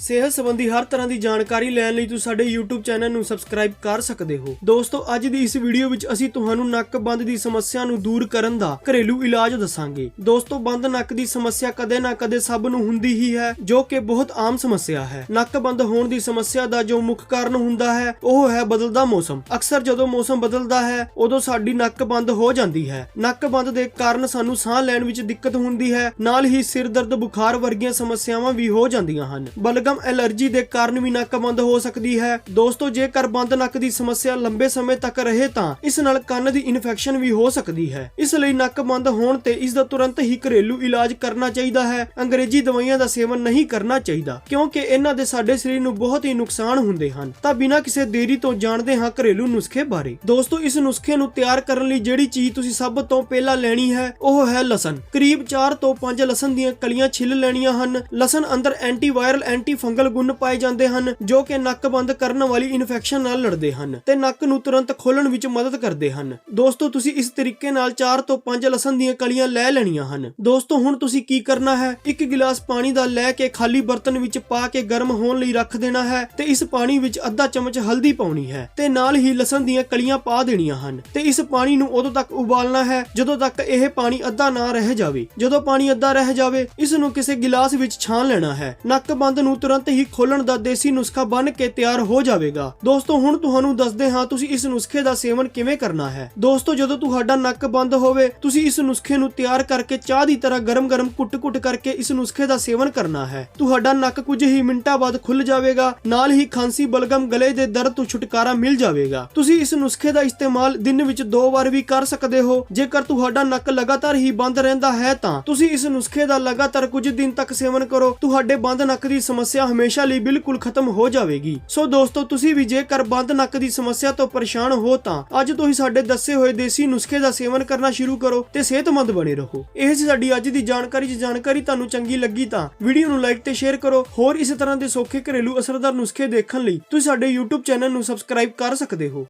ਸਿਹਤ ਸੰਬੰਧੀ ਹਰ ਤਰ੍ਹਾਂ ਦੀ ਜਾਣਕਾਰੀ ਲੈਣ ਲਈ ਤੁਸੀਂ ਸਾਡੇ YouTube ਚੈਨਲ ਨੂੰ ਸਬਸਕ੍ਰਾਈਬ ਕਰ ਸਕਦੇ ਹੋ। ਦੋਸਤੋ, ਅੱਜ ਦੀ ਇਸ ਵੀਡੀਓ ਵਿੱਚ ਅਸੀਂ ਤੁਹਾਨੂੰ ਨੱਕ ਬੰਦ ਦੀ ਸਮੱਸਿਆ ਨੂੰ ਦੂਰ ਕਰਨ ਦਾ ਘਰੇਲੂ ਇਲਾਜ ਦੱਸਾਂਗੇ। ਦੋਸਤੋ, ਬੰਦ ਨੱਕ ਦੀ ਸਮੱਸਿਆ ਕਦੇ ਨਾ ਕਦੇ ਸਭ ਨੂੰ ਹੁੰਦੀ ਹੀ ਹੈ, ਜੋ ਕਿ ਬਹੁਤ ਆਮ ਸਮੱਸਿਆ ਹੈ। ਨੱਕ ਬੰਦ ਹੋਣ ਦੀ ਸਮੱਸਿਆ ਦਾ ਜੋ ਮੁੱਖ ਕਾਰਨ ਹੁੰਦਾ ਹੈ, ਉਹ ਹੈ ਬਦਲਦਾ ਮੌਸਮ। ਅਕਸਰ ਜਦੋਂ ਮੌਸਮ ਬਦਲਦਾ ਹੈ, ਉਦੋਂ ਸਾਡੀ ਨੱਕ ਬੰਦ ਹੋ ਜਾਂਦੀ ਹੈ। ਨੱਕ ਬੰਦ ਦੇ ਕਾਰਨ ਸਾਨੂੰ ਸਾਹ ਲੈਣ ਵਿੱਚ ਦਿੱਕਤ ਹੁੰਦੀ ਹੈ, ਨਾਲ ਹੀ ਸਿਰ ਦਰਦ, ਬੁਖਾਰ ਵਰਗੀਆਂ ਸਮੱਸਿਆਵਾਂ ਵੀ ਹੋ ਜਾਂਦੀਆਂ ਹਨ। ਬਲਗਮ ਐਲਰਜੀ ਦੇ ਕਾਰਨ ਵੀ ਨੱਕ ਬੰਦ ਹੋ ਸਕਦੀ ਹੈ। ਦੋਸਤੋ, ਜੇਕਰ ਬੰਦ ਨੱਕ ਦੀ ਸਮੱਸਿਆ ਲੰਬੇ ਸਮੇਂ ਤੱਕ ਰਹੇ ਤਾਂ ਇਸ ਨਾਲ ਕੰਨ ਦੀ ਇਨਫੈਕਸ਼ਨ ਵੀ ਹੋ ਸਕਦੀ ਹੈ। ਇਸ ਲਈ ਨੱਕ ਬੰਦ ਹੋਣ ਤੇ ਇਸ ਦਾ ਤੁਰੰਤ ਹੀ ਘਰੇਲੂ ਇਲਾਜ ਕਰਨਾ ਚਾਹੀਦਾ ਹੈ। ਅੰਗਰੇਜ਼ੀ ਦਵਾਈਆਂ ਦਾ ਸੇਵਨ ਨਹੀਂ ਕਰਨਾ ਚਾਹੀਦਾ, ਕਿਉਂਕਿ ਇਹਨਾਂ ਦੇ ਸਾਡੇ ਸਰੀਰ ਨੂੰ ਬਹੁਤ ਹੀ ਨੁਕਸਾਨ ਹੁੰਦੇ ਹਨ। ਤਾਂ ਬਿਨਾਂ ਕਿਸੇ ਦੇਰੀ ਤੋਂ ਜਾਣਦੇ ਹਾਂ ਘਰੇਲੂ ਨੁਸਖੇ ਬਾਰੇ। ਦੋਸਤੋ, ਇਸ ਨੁਸਖੇ ਨੂੰ ਤਿਆਰ ਕਰਨ ਲਈ ਜਿਹੜੀ ਚੀਜ਼ ਤੁਸੀਂ ਸਭ ਤੋਂ ਪਹਿਲਾਂ ਲੈਣੀ ਹੈ, ਉਹ ਹੈ ਲਸਣ। ਕਰੀਬ 4 ਤੋਂ 5 ਲਸਣ ਦੀਆਂ ਕਲੀਆਂ ਛਿੱਲ ਲੈਣੀਆਂ ਹਨ। ਲਸਣ ਅੰਦਰ ਐਂਟੀਵਾਇਰਲ ਐਂਟੀ ਫੰਗਲ ਗੁਣ ਪਾਏ ਜਾਂਦੇ ਹਨ, ਜੋ ਕਿ ਨੱਕ ਬੰਦ ਕਰਨ ਵਾਲੀ ਇਨਫੈਕਸ਼ਨ ਨਾਲ ਲੜਦੇ ਹਨ ਤੇ ਨੱਕ ਨੂੰ ਤੁਰੰਤ ਖੋਲਣ ਵਿੱਚ ਮਦਦ ਕਰਦੇ ਹਨ। ਦੋਸਤੋ, ਤੁਸੀਂ ਇਸ ਤਰੀਕੇ ਨਾਲ 4 ਤੋਂ 5 ਲਸਣ ਦੀਆਂ ਕਲੀਆਂ ਲੈ ਲੈਣੀਆਂ ਹਨ। ਦੋਸਤੋ, ਹੁਣ ਤੁਸੀਂ ਕੀ ਕਰਨਾ ਹੈ? ਇੱਕ ਗਿਲਾਸ ਪਾਣੀ ਦਾ ਲੈ ਕੇ ਖਾਲੀ ਬਰਤਨ ਵਿੱਚ ਪਾ ਕੇ ਗਰਮ ਹੋਣ ਲਈ ਰੱਖ ਦੇਣਾ ਹੈ ਤੇ ਇਸ ਪਾਣੀ ਵਿੱਚ ਅੱਧਾ ਚਮਚ ਹਲਦੀ ਪਾਉਣੀ ਹੈ ਤੇ ਨਾਲ ਹੀ ਲਸਣ ਦੀਆਂ ਕਲੀਆਂ ਪਾ ਦੇਣੀਆਂ ਹਨ। ਤੇ ਇਸ ਪਾਣੀ ਨੂੰ ਉਦੋਂ ਤੱਕ ਉਬਾਲਣਾ ਹੈ ਜਦੋਂ ਤੱਕ ਇਹ ਪਾਣੀ ਅੱਧਾ ਨਾ ਰਹਿ ਜਾਵੇ। ਜਦੋਂ ਪਾਣੀ ਅੱਧਾ ਰਹਿ ਜਾਵੇ, ਇਸ ਨੂੰ ਕਿਸੇ ਗਿਲਾਸ ਵਿੱਚ ਛਾਣ ਲੈਣਾ ਹੈ। ਨੱਕ ਬੰਦ ਨੂੰ ਤੁਰੰਤ ਹੀ ਖੋਲਣ ਦਾ ਦੇਸੀ ਨੁਸਖਾ ਬਣ ਕੇ ਤਿਆਰ ਹੋ ਜਾਵੇਗਾ। ਦੋਸਤੋ, ਹੁਣ ਤੁਹਾਨੂੰ ਦੱਸਦੇ ਹਾਂ ਤੁਸੀਂ ਇਸ ਨੁਸਖੇ ਦਾ ਸੇਵਨ ਕਿਵੇਂ ਕਰਨਾ ਹੈ। ਦੋਸਤੋ, ਜਦੋਂ ਤੁਹਾਡਾ ਨੱਕ ਬੰਦ ਹੋਵੇ, ਤੁਸੀਂ ਇਸ ਨੁਸਖੇ ਨੂੰ ਤਿਆਰ ਕਰਕੇ ਚਾਹ ਦੀ ਤਰ੍ਹਾਂ ਗਰਮ-ਗਰਮ, ਕੁੱਟ-ਕੁੱਟ ਕਰਕੇ ਇਸ ਨੁਸਖੇ ਦਾ ਸੇਵਨ ਕਰਨਾ ਹੈ। ਤੁਹਾਡਾ ਨੱਕ ਕੁਝ ਹੀ ਮਿੰਟਾਂ ਬਾਅਦ ਖੁੱਲ ਜਾਵੇਗਾ, ਨਾਲ ਹੀ ਖਾਂਸੀ ਬਲਗਮ ਗਲੇ ਦੇ ਦਰਦ ਤੋਂ ਛੁਟਕਾਰਾ ਮਿਲ ਜਾਵੇਗਾ। ਤੁਸੀਂ ਇਸ ਨੁਸਖੇ ਦਾ ਇਸਤੇਮਾਲ ਦਿਨ ਵਿੱਚ ਦੋ ਵਾਰ ਵੀ ਕਰ ਸਕਦੇ ਹੋ। ਜੇਕਰ ਤੁਹਾਡਾ ਨੱਕ ਲਗਾਤਾਰ ਹੀ ਬੰਦ ਰਹਿੰਦਾ ਹੈ ਤਾਂ ਤੁਸੀਂ ਇਸ ਨੁਸਖੇ ਦਾ ਲਗਾਤਾਰ ਕੁਝ ਦਿਨ ਤੱਕ ਸੇਵਨ ਕਰੋ। ਤੁਹਾਡੇ ਬੰਦ ਨੱਕ ਦੀ ਸਮੱਸਿਆ ਸਮੱਸਿਆ ਹਮੇਸ਼ਾ ਲਈ ਬਿਲਕੁਲ ਖਤਮ ਹੋ ਜਾਵੇਗੀ। ਸੋ ਦੋਸਤੋ, ਤੁਸੀਂ ਵੀ ਜੇਕਰ ਬੰਦ ਨੱਕ ਦੀ ਸਮੱਸਿਆ ਤੋਂ ਪਰੇਸ਼ਾਨ ਹੋ ਤਾਂ ਅੱਜ ਤੋਂ ਹੀ ਸਾਡੇ ਦੱਸੇ ਹੋਏ ਦੇਸੀ ਨੁਸਖੇ ਦਾ ਸੇਵਨ ਕਰਨਾ ਸ਼ੁਰੂ ਕਰੋ ਤੇ ਸਿਹਤਮੰਦ ਬਣੇ ਰਹੋ। ਇਹ ਸੀ ਸਾਡੀ ਅੱਜ ਦੀ ਜਾਣਕਾਰੀ। ਜੇ ਜਾਣਕਾਰੀ ਤੁਹਾਨੂੰ ਚੰਗੀ ਲੱਗੀ ਤਾਂ ਵੀਡੀਓ ਨੂੰ ਲਾਈਕ ਤੇ ਸ਼ੇਅਰ ਕਰੋ। ਹੋਰ ਇਸੇ ਤਰ੍ਹਾਂ ਦੇ ਸੌਖੇ ਘਰੇਲੂ ਅਸਰਦਾਰ ਨੁਸਖੇ ਦੇਖਣ ਲਈ ਤੁਸੀਂ ਸਾਡੇ YouTube ਚੈਨਲ ਨੂੰ ਸਬਸਕ੍ਰਾਈਬ ਕਰ ਸਕਦੇ ਹੋ।